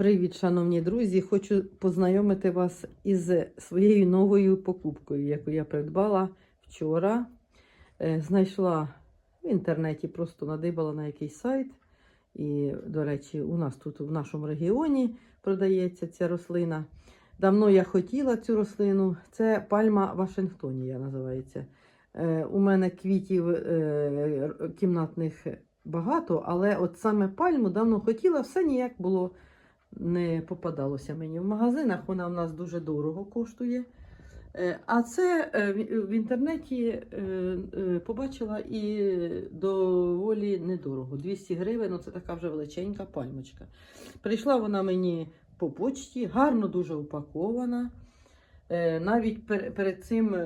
Привіт, шановні друзі! Хочу познайомити вас із своєю новою покупкою, яку я придбала вчора. Е, Знайшла в інтернеті, просто надибала на якийсь сайт. І, до речі, у нас тут в нашому регіоні продається ця рослина. Давно я хотіла цю рослину. Це пальма Вашингтонія називається. Е, У мене квітів е, кімнатних багато, але от саме пальму давно хотіла, все ніяк було не попадалося мені в магазинах. Вона в нас дуже дорого коштує. Е, А це е, в інтернеті е, побачила і доволі недорого. 200 гривень, це така вже величенька пальмочка. Прийшла вона мені по почті, гарно дуже упакована. Навіть перед цим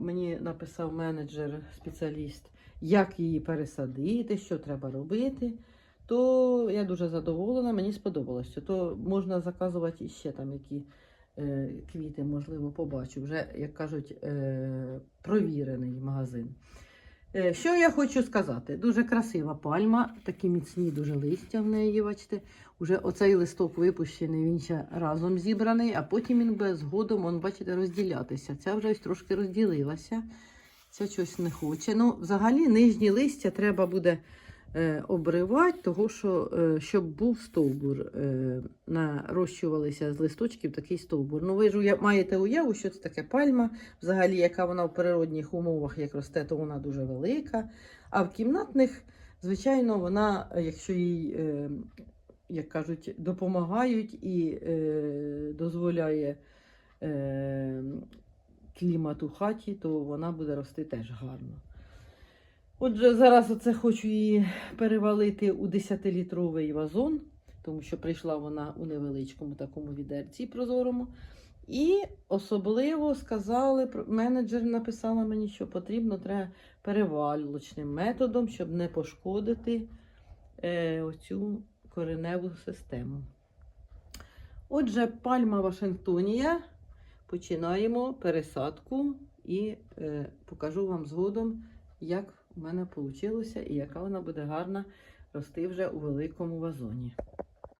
мені написав менеджер, спеціаліст, як її пересадити, що треба робити. То я дуже задоволена, мені сподобалося. То можна заказувати ще там які е, квіти, можливо, побачу. Вже, як кажуть, е, провірений магазин. Е, що я хочу сказати? Дуже красива пальма, такі міцні дуже листя в неї, бачите. Уже оцей листок випущений, він ще разом зібраний, а потім він буде згодом, он, бачите, розділятися. Ця вже ось трошки розділилася. Ця щось не хоче. Ну, взагалі, нижні листя треба буде обривати, того, що, е, щоб був стовбур. Е, нарощувалися з листочків такий стовбур. Ну, ви ж маєте уяву, що це таке пальма, взагалі, яка вона в природних умовах, як росте, то вона дуже велика. А в кімнатних, звичайно, вона, е, якщо їй, е, як кажуть, допомагають і е, дозволяє е, клімат у хаті, то вона буде рости теж гарно. Отже, зараз оце хочу її перевалити у 10-літровий вазон, тому що прийшла вона у невеличкому такому відерці прозорому. І особливо сказали, менеджер написала мені, що потрібно треба перевалювачним методом, щоб не пошкодити е, оцю кореневу систему. Отже, пальма Вашингтонія. Починаємо пересадку і е, покажу вам згодом, як у мене вийшло і яка вона буде гарна рости вже у великому вазоні.